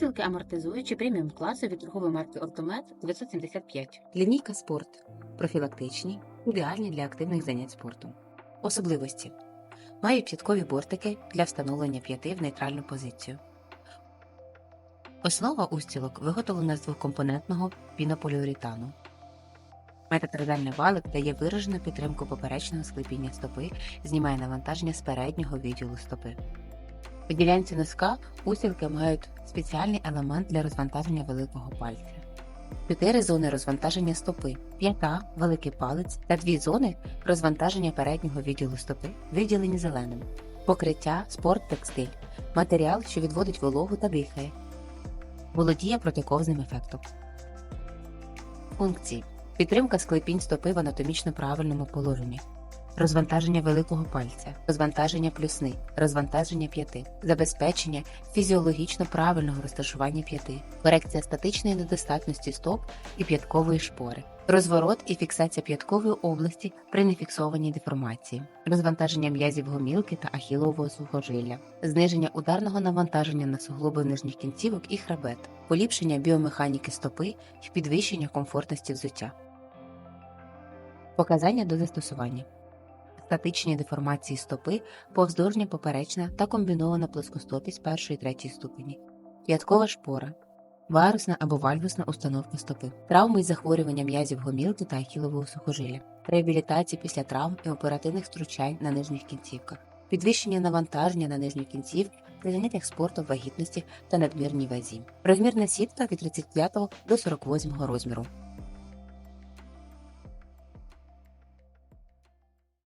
Устілки амортизуючі преміум класу від торгової марки Ортомет 975. Лінійка спорт. Профілактичні, ідеальні для активних занять спортом. Особливості. Мають п'яткові бортики для встановлення п'яти в нейтральну позицію. Основа устілок виготовлена з двокомпонентного пінополіуретану. Метатродальний валик дає виражену підтримку поперечного склепіння стопи, знімає навантаження з переднього відділу стопи. У ділянці носка устілки мають спеціальний елемент для розвантаження великого пальця. Чотири зони розвантаження стопи, п'ята, великий палець та дві зони розвантаження переднього відділу стопи, виділені зеленим. Покриття спорт текстиль, матеріал, що відводить вологу та дихає. Володіє протиковзним ефектом. Функції: підтримка склепінь стопи в анатомічно правильному положенні. Розвантаження великого пальця, розвантаження плюсни, розвантаження п'яти, забезпечення фізіологічно правильного розташування п'яти, корекція статичної недостатності стоп і п'яткової шпори, розворот і фіксація п'яткової області при нефіксованій деформації, розвантаження м'язів гомілки та ахілового сухожилля, зниження ударного навантаження на суглоби нижніх кінцівок і хребет, поліпшення біомеханіки стопи і підвищення комфортності взуття. Показання до застосування статичні деформації стопи, повздовжня поперечна та комбінована плоскостопість першої і третьої ступені, п'яткова шпора, варусна або вальгусна установка стопи, травми і захворювання м'язів гомілки та ахілового сухожилля, реабілітація після травм і оперативних втручань на нижніх кінцівках, підвищення навантаження на нижні кінцівки при заняттях спорту, вагітності та надмірній вазі. Розмірна сітка від 35 до 48 розміру.